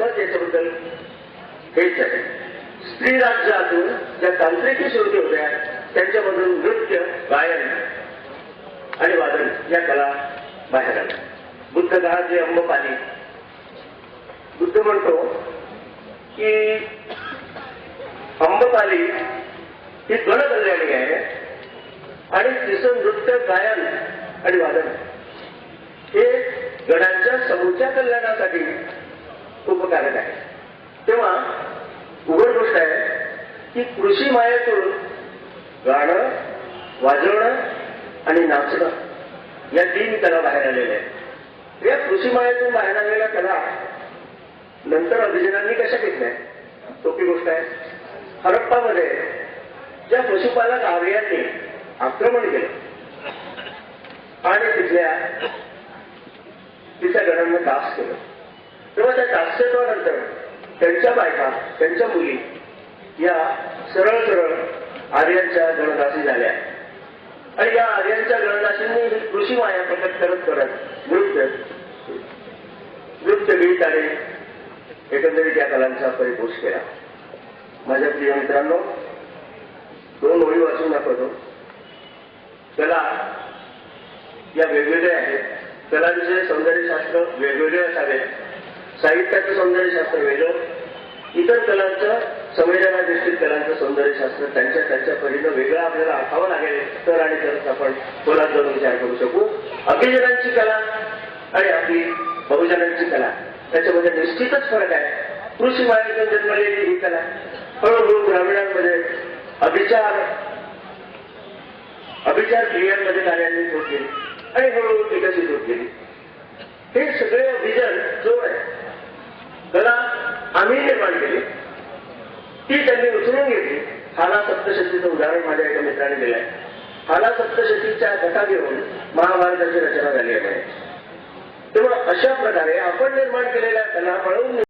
मत याच्याबद्दल हेच आहे. स्त्री राज्यातून ज्या तांत्रिकी सुरू होत्या त्यांच्यामधून नृत्य गायन आणि वादन या कला बाहेर आल्या. बुद्ध काळात जे अंबपाली बुद्ध म्हणतो की अंबपाली ही गणकल्याणी आहे आणि तिचं नृत्य गायन आणि वादन हे गणांच्या समूच्या कल्याणासाठी उपकारक आहे तेव्हा उघड गोष्ट आहे की कृषी मायेतून गाणं वाजवणं आणि नाचणं या तीन कला बाहेर आलेल्या आहेत. या कृषी मायेतून बाहेर आलेल्या कला नंतर अभिजनांनी कशा घेतल्या सोपी गोष्ट आहे. हरप्पामध्ये ज्या पशुपालक आर्यांनी आक्रमण केलं आणि तिथल्या तिच्या गणांना दास केलं. तेव्हा त्या दास्यत्वानंतर त्यांच्या बायका त्यांच्या मुली या सरळ सरळ आर्यांच्या गणदासी झाल्या. आणि या आर्यांच्या गणदासींनी ही कृषी माया प्रकट करत करत नृत्य नृत्य गीत आणि एकंदरीत या कलांचा परिपोष केला. माझ्या प्रिय मित्रांनो दोन ओळी वाचून दाखवतो. कला या वेगवेगळ्या आहेत. कलांचे सौंदर्यशास्त्र वेगवेगळे असावे साहित्याचं सौंदर्यशास्त्र वेगळं. इतर कलांचं संवेदना दृष्टीकरांचं सौंदर्यशास्त्र त्यांच्या त्यांच्या परीनं वेगळं आपल्याला आखावं लागेल तर आणि तरच आपण खोलात जाऊन विचार करू शकू. अभिजनांची कला आणि आपली बहुजनांची कला त्याच्यामध्ये निश्चितच फरक आहे. कृषी माहितीतून जन्मलेली ही कला. हळूहळू ग्रामीणांमध्ये अभिचार अभिचार क्रियांमध्ये कार्यान्वित होत गेली आणि हळूहळू विकसित होत गेली. हे सगळे अभिजन जो आहे. कला आम्ही निर्माण केली. ती त्यांनी उचलून घेतली. हाला सप्तशतीचं उदाहरण माझ्या एका मित्राने दिलंय. हाला सप्तशतीच्या कथा घेऊन महाभारताची रचना झाली आहे. तेव्हा अशा प्रकारे आपण निर्माण केलेल्या कला पळवून